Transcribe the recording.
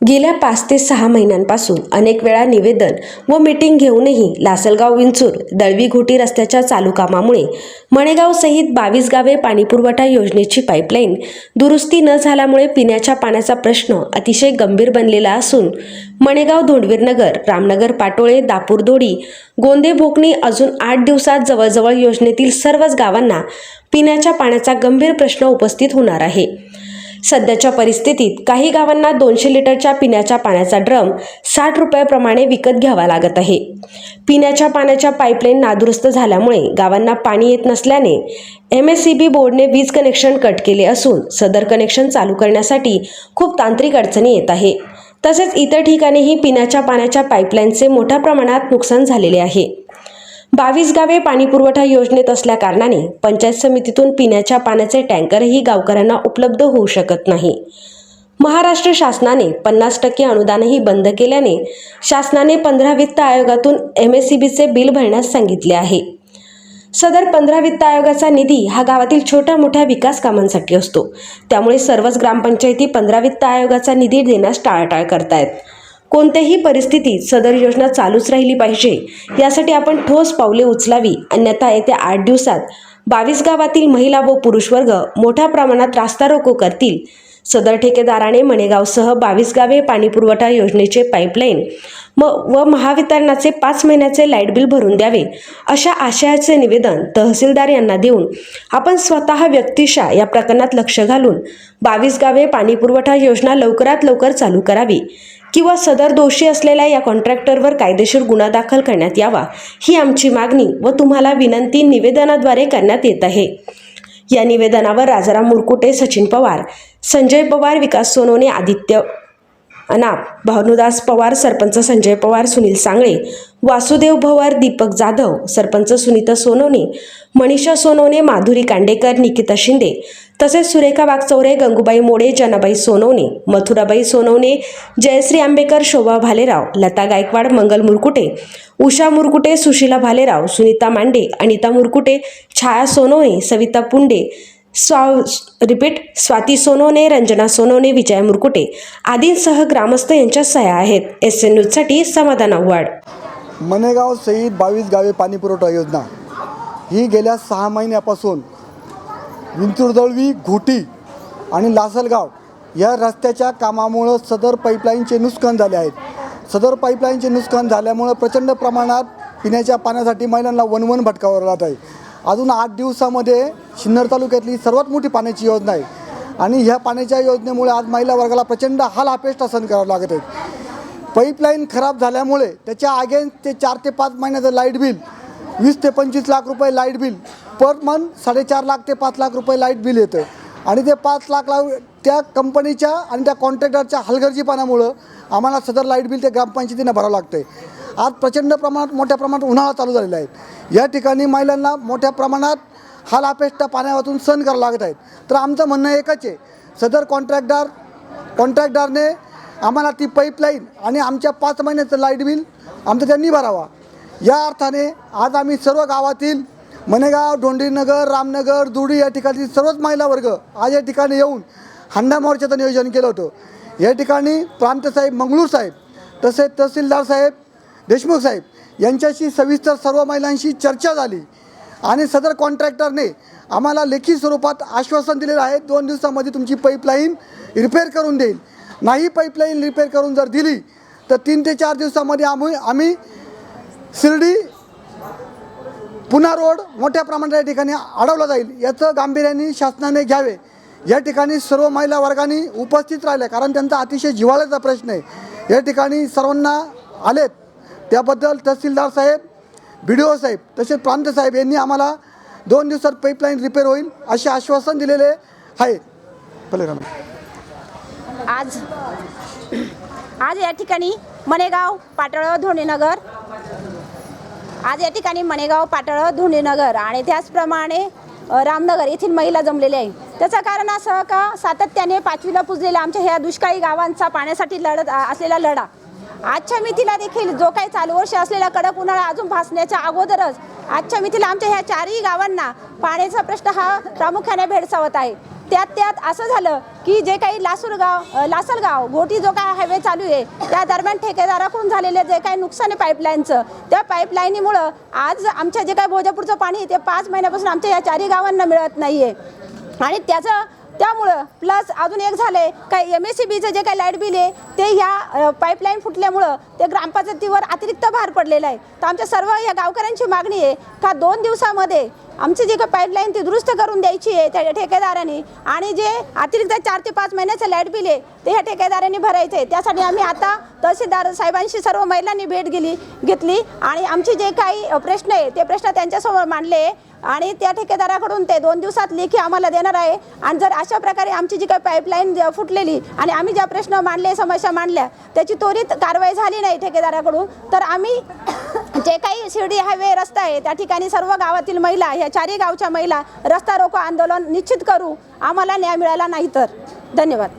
गेल्या पाच ते सहा महिन्यांपासून अनेक वेळा निवेदन व मीटिंग घेऊनही लासलगाव विंचूर दळवी घोटी रस्त्याच्या चालू कामामुळे मणेगाव सहित बावीस गावे पाणीपुरवठा योजनेची पाईपलाईन दुरुस्ती न झाल्यामुळे पिण्याच्या पाण्याचा प्रश्न अतिशय गंभीर बनलेला असून मणेगाव धोंडवीरनगर रामनगर पाटोळे दापूरदोडी गोंदे भोकणी अजून आठ दिवसात जवळजवळ योजनेतील सर्वच गावांना पिण्याच्या पाण्याचा गंभीर प्रश्न उपस्थित होणार आहे. सध्याच्या परिस्थितीत काही गावांना दोनशे लिटरच्या पिण्याच्या पाण्याचा ड्रम साठ रुपयाप्रमाणे विकत घ्यावा लागत आहे. पिण्याच्या पाण्याच्या पाईपलाईन नादुरुस्त झाल्यामुळे गावांना पाणी येत नसल्याने एम एस सी बी बोर्डने वीज कनेक्शन कट केले असून सदर कनेक्शन चालू करण्यासाठी खूप तांत्रिक अडचणी येत आहे. तसेच इतर ठिकाणीही पिण्याच्या पाण्याच्या पाईपलाईनचे मोठ्या प्रमाणात नुकसान झालेले आहे. बावीस गावे पाणीपुरवठा योजनेत असल्याकारणाने पंचायत समितीतून पिण्याच्या पाण्याचे टँकरही गावकऱ्यांना उपलब्ध होऊ शकत नाही. महाराष्ट्र शासनाने पन्नास टक्के अनुदानही बंद केल्याने शासनाने पंधरा वित्त आयोगातून एम एस सी बीचे बिल भरण्यास सांगितले आहे. सदर पंधरा वित्त आयोगाचा निधी हा गावातील छोट्या मोठ्या विकास कामांसाठी असतो. त्यामुळे सर्वच ग्रामपंचायती पंधरा वित्त आयोगाचा निधी देण्यास टाळाटाळ करतायत. कोणत्याही परिस्थितीत सदर योजना चालूच राहिली पाहिजे. यासाठी आपण ठोस पावले उचलावी. अन्यथा येत्या आठ दिवसात बावीस गावातील महिला व पुरुष वर्ग मोठ्या प्रमाणात रास्ता रोको करतील. सदर ठेकेदाराने मणेगावसह बावीस गावे पाणीपुरवठा योजनेचे पाईपलाईन म व महावितरणाचे पाच महिन्याचे लाइट बिल भरून द्यावे अशा आशयाचे निवेदन तहसीलदार यांना देऊन आपण स्वतः व्यक्तिशा या प्रकरणात लक्ष घालून बावीस गावे पाणीपुरवठा योजना लवकरात लवकर चालू करावी. किंवा सदर दोषी असलेल्या या कॉन्ट्रॅक्टरवर कायदेशीर गुन्हा दाखल करण्यात यावा ही आमची मागणी व तुम्हाला विनंती निवेदनाद्वारे करण्यात येत आहे. या निवेदनावर राजाराम मुरकुटे सचिन पवार संजय पवार विकास सोनोने आदित्य अनाप भानुदास पवार सरपंच संजय पवार सुनील सांगळे वासुदेव भवर दीपक जाधव सरपंच सुनीता सोनवणे मनीषा सोनवणे माधुरी कांडेकर निकिता शिंदे तसेच सुरेखा वागचौरे गंगूबाई मोडे जनाबाई सोनवणे मथुराबाई सोनवणे जयश्री आंबेकर शोभा भालेराव लता गायकवाड मंगल मुरकुटे उषा मुरकुटे सुशीला भालेराव सुनीता मांडे अनिता मुरकुटे छाया सोनवणे सविता पुंडे स्वा रिपीट स्वाती सोनोने रंजना सोनोने विजय मुरकुटे आदींसह ग्रामस्थ यांच्या सह्या आहेत. एस एन न्यूजसाठी समाधान आव्हाड. मनेगाव सहित बावीस गावे पाणी पुरवठा योजना. ही गेल्या सहा महिन्यापासून विंचुरदळवी घोटी आणि लासलगाव या रस्त्याच्या कामामुळं सदर पाईपलाईनचे नुकसान झाले आहेत. सदर पाईपलाईनचे नुकसान झाल्यामुळं प्रचंड प्रमाणात पिण्याच्या पाण्यासाठी महिलांना वनवन भटकावं लागत आहे. अजून आठ दिवसामध्ये सिन्नर तालुक्यातली सर्वात मोठी पाण्याची योजना आहे. आणि ह्या पाण्याच्या योजनेमुळे आज महिला वर्गाला प्रचंड हाल अपेष्टा सहन करावं लागत आहे पाईपलाईन खराब झाल्यामुळे त्याच्या अगेन्स्ट ते चार ते पाच महिन्याचं लाइट बिल वीस ते पंचवीस लाख रुपये लाइट बिल पर मंथ साडेचार लाख ते पाच लाख रुपये लाइट बिल येतं. आणि ते पाच लाख लाख त्या कंपनीच्या आणि त्या कॉन्ट्रॅक्टरच्या हलगर्जीपणामुळं आम्हाला सदर लाइट बिल ते ग्रामपंचायतीनं भरावं लागतं आहे आज प्रचंड प्रमाणात मोठ्या प्रमाणात उन्हाळा चालू झालेला आहे. या ठिकाणी महिलांना मोठ्या प्रमाणात हालापेष्टा अपेष्टा सहन करावं लागत आहेत तर आमचं म्हणणं एकच आहे सदर कॉन्ट्रॅक्टदार कॉन्ट्रॅक्टदारने आम्हाला ती पाईपलाईन आणि आमच्या पाच महिन्याचं लाइट बिल आमचं त्यांनी भरावा. या अर्थाने आज आम्ही सर्व गावातील मनेगाव डोंडीनगर रामनगर दुडी या ठिकाणी सर्वच महिला वर्ग आज या ठिकाणी येऊन हंडा मोर्चाचं नियोजन केलं होतं. या ठिकाणी प्रांतसाहेब मंगळूर साहेब तसेच तहसीलदार साहेब देशमुख साहेब यांच्याशी सविस्तर सर्व महिलांशी चर्चा झाली आणि सदर कॉन्ट्रॅक्टरने आम्हाला लेखी स्वरूपात आश्वासन दिलेलं आहे दोन दिवसामध्ये तुमची पाईपलाईन रिपेअर करून देईल. नाही पाईपलाईन रिपेअर करून जर दिली तर तीन ते चार दिवसामध्ये आम्ही आम्ही शिर्डी पुन्हा रोड मोठ्या प्रमाणात या ठिकाणी अडवला जाईल याचं गांभीर्याने शासनाने घ्यावे. या ठिकाणी सर्व महिला वर्गाने उपस्थित राहिल्या कारण त्यांचा अतिशय जिव्हाळ्याचा प्रश्न आहे. या ठिकाणी सर्वांना आलेत. त्याबद्दल तहसीलदार साहेब बी डी ओ साहेब तसेच प्रांत साहेब यांनी आम्हाला दोन दिवसात पाईपलाईन रिपेअर होईल असे आश्वासन दिलेले आहे. पहिले राम आज आज या ठिकाणी मनेगाव पाटळ धोणीनगर आज या ठिकाणी मनेगाव पाटळ धोणीनगर आणि त्याचप्रमाणे रामनगर येथील महिला जमलेल्या आहे. त्याचं कारण असं का सातत्याने पाचवीला पुजलेल्या आमच्या ह्या दुष्काळी गावांचा पाण्यासाठी लढत असलेला लढा. आजच्या मितीला देखील जो काही चालू वर्ष असलेला कडक उन्हाळा अजून भासण्याच्या अगोदरच आजच्या मितीला आमच्या ह्या चारही गावांना पाण्याचा प्रश्न हा प्रामुख्याने भेडसावत आहे. त्यात त्यात असं झालं की जे काही लासूरगाव लासलगाव घोटी जो काय हायवे चालू आहे त्या दरम्यान ठेकेदाराकडून झालेले जे काही नुकसान आहे पाईपलाईनचं त्या पाईपलाईनीमुळं आज आमच्या जे काही भोजापूरचं पाणी आहे ते पाच महिन्यापासून आमच्या या चारही गावांना मिळत नाही आहे आणि त्याचं त्यामुळं प्लस अजून एक झाले काय एम एस सी बीचं जे काही लाइट बिल आहे ते ह्या पाईपलाईन फुटल्यामुळं ते ग्रामपंचायतीवर अतिरिक्त भार पडलेला आहे. तर आमच्या सर्व या गावकऱ्यांची मागणी आहे का दोन दिवसामध्ये आमची जी काही पाईपलाईन ती दुरुस्त करून द्यायची आहे त्या ठेकेदारांनी. आणि जे अतिरिक्त चार ते पाच महिन्याचं लाइट बिल आहे ते ह्या ठेकेदारांनी भरायचं आहे. त्यासाठी आम्ही आता तहसीलदार साहेबांशी सर्व महिलांनी भेट गेली घेतली. आणि आमचे जे काही प्रश्न आहे ते प्रश्न त्यांच्यासमोर मांडले. आणि त्या ठेकेदाराकडून ते दोन दिवसात लेखी आम्हाला देणार आहे. आणि जर अशा प्रकारे आमची जी काही पाईपलाईन फुटलेली आणि आम्ही ज्या प्रश्न मांडले समस्या मांडल्या त्याची त्वरित कारवाई झाली नाही ठेकेदाराकडून तर आम्ही जे काही शिर्डी हायवे रस्ता आहे त्या ठिकाणी सर्व गावातील महिला ह्या चारही गावच्या महिला रस्ता रोको आंदोलन निश्चित करू. आम्हाला न्याय मिळाला नाही तर. धन्यवाद.